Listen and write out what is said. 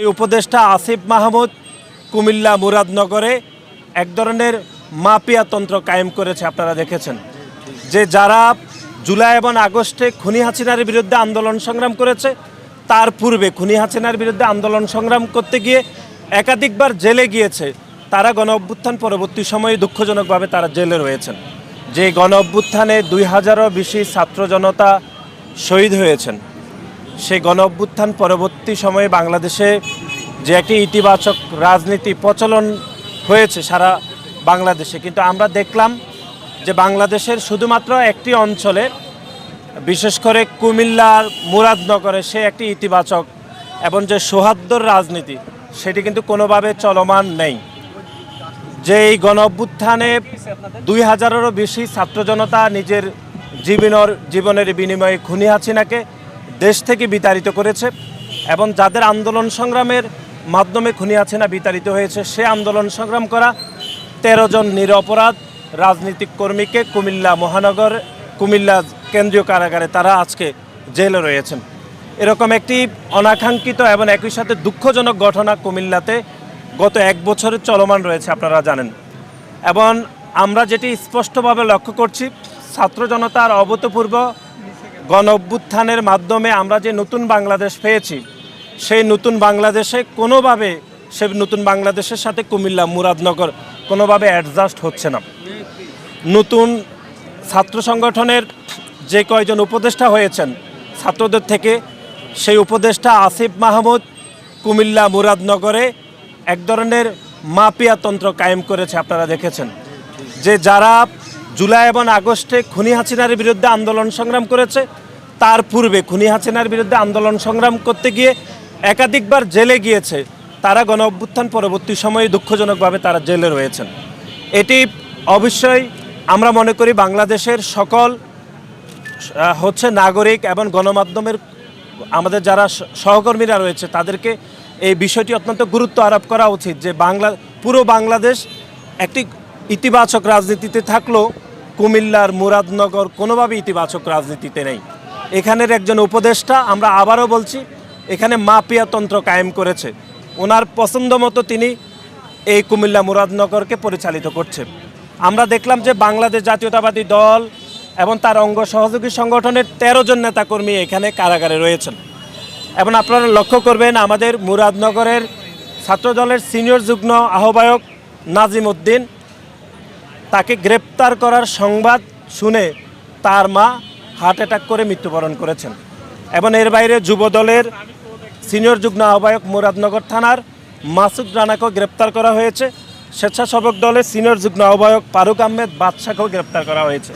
এই উপদেষ্টা আসিফ মাহমুদ কুমিল্লা মুরাদনগরে এক ধরনের মাপিয়াতন্ত্র কায়েম করেছে, আপনারা দেখেছেন। যে যারা জুলাই এবং আগস্টে খুনি হাসিনার বিরুদ্ধে আন্দোলন সংগ্রাম করেছে, তার পূর্বে খুনি হাসিনার বিরুদ্ধে আন্দোলন সংগ্রাম করতে গিয়ে একাধিকবার জেলে গিয়েছে, তারা গণ অভ্যুত্থান পরবর্তী সময়ে দুঃখজনকভাবে তারা জেলে রয়েছেন। যে গণ অভ্যুত্থানে দুই হাজারও বেশি ছাত্র জনতা শহীদ হয়েছেন। সেই গণ অভ্যুত্থান পরবর্তী সময়ে বাংলাদেশে যে একটি ইতিবাচক রাজনীতি প্রচলন হয়েছে সারা বাংলাদেশে। কিন্তু আমরা দেখলাম যে বাংলাদেশের শুধুমাত্র একটি অঞ্চলে, বিশেষ করে কুমিল্লার মুরাদনগরে সে একটি ইতিবাচক এবং যে সৌহার্দ্যর রাজনীতি, সেটি কিন্তু কোনোভাবে চলমান নেই। যে এই গণ অভ্যুত্থানে দুই হাজারেরও বেশি ছাত্র জনতা নিজের জীবনের জীবনের বিনিময়ে খুনি হাসিনাকে দেশ থেকে বিতাড়িত করেছে এবং যাদের আন্দোলন সংগ্রামের মাধ্যমে খুনি হাসিনা বিতাড়িত হয়েছে, সে আন্দোলন সংগ্রাম করা তেরো জন নিরপরাধ রাজনৈতিক কর্মীকে কুমিল্লা মহানগর, কুমিল্লা কেন্দ্রীয় কারাগারে তারা আজকে জেলে রয়েছেন। এরকম একটি অনাকাঙ্ক্ষিত এবং একই সাথে দুঃখজনক ঘটনা কুমিল্লাতে গত এক বছরের চলমান রয়েছে, আপনারা জানেন। এবং আমরা যেটি স্পষ্টভাবে লক্ষ্য করছি, ছাত্র জনতার অভূতপূর্ব গণ অভ্যুত্থানের মাধ্যমে আমরা যে নতুন বাংলাদেশ পেয়েছি, সেই নতুন বাংলাদেশে কোনোভাবে সে নতুন বাংলাদেশের সাথে কুমিল্লা মুরাদনগর কোনোভাবে অ্যাডজাস্ট হচ্ছে না। নতুন ছাত্র সংগঠনের যে কয়জন উপদেষ্টা হয়েছেন, ছাত্রদের থেকে সেই উপদেষ্টা আসিফ মাহমুদ কুমিল্লা মুরাদনগরে এক ধরনের মাপিয়াতন্ত্র কায়েম করেছে, আপনারা দেখেছেন। যে যারা জুলাই এবং আগস্টে খুনি হাসিনার বিরুদ্ধে আন্দোলন সংগ্রাম করেছে। তার পূর্বে খুনি হাসিনার বিরুদ্ধে আন্দোলন সংগ্রাম করতে গিয়ে একাধিকবার জেলে গিয়েছে। তারা গণ অভ্যুত্থান পরবর্তী সময়ে দুঃখজনকভাবে তারা জেলে রয়েছেন। এটি অবশ্যই আমরা মনে করি বাংলাদেশের সকল হচ্ছে নাগরিক এবং গণমাধ্যমের, আমাদের যারা সহকর্মীরা রয়েছে তাদেরকে এই বিষয়টি অত্যন্ত গুরুত্ব আরোপ করা উচিত যে বাংলা, পুরো বাংলাদেশ একটি ইতিবাচক রাজনীতিতে থাকলেও কুমিল্লার মুরাদনগর কোনোভাবে ইতিবাচক রাজনীতিতে নেই। এখানের একজন উপদেষ্টা, আমরা আবারও বলছি, এখানে মাপিয়াতন্ত্র কায়েম করেছে। ওনার পছন্দ মতো তিনি এই কুমিল্লা মুরাদনগরকে পরিচালিত করছে আমরা দেখলাম যে বাংলাদেশ জাতীয়তাবাদী দল এবং তার অঙ্গ সহযোগী সংগঠনের তেরো জন নেতাকর্মী এখানে কারাগারে রয়েছেন। এবং আপনারা লক্ষ্য করবেন, আমাদের মুরাদনগরের ছাত্রদলের সিনিয়র যুগ্ম আহ্বায়ক নাজিম উদ্দিন তাকে গ্রেপ্তার করার সংবাদ শুনে তার মা হার্ট অ্যাটাক করে মৃত্যুবরণ করেছেন। এবং এর বাইরে যুবদলের সিনিয়র যুগ্ম আহ্বায়ক মুরাদনগর থানার মাসুদ রানাকেও গ্রেপ্তার করা হয়েছে। স্বেচ্ছাসেবক দলের সিনিয়র যুগ্ম আহ্বায়ক ফারুক আহমেদ বাদশাকেও গ্রেপ্তার করা হয়েছে।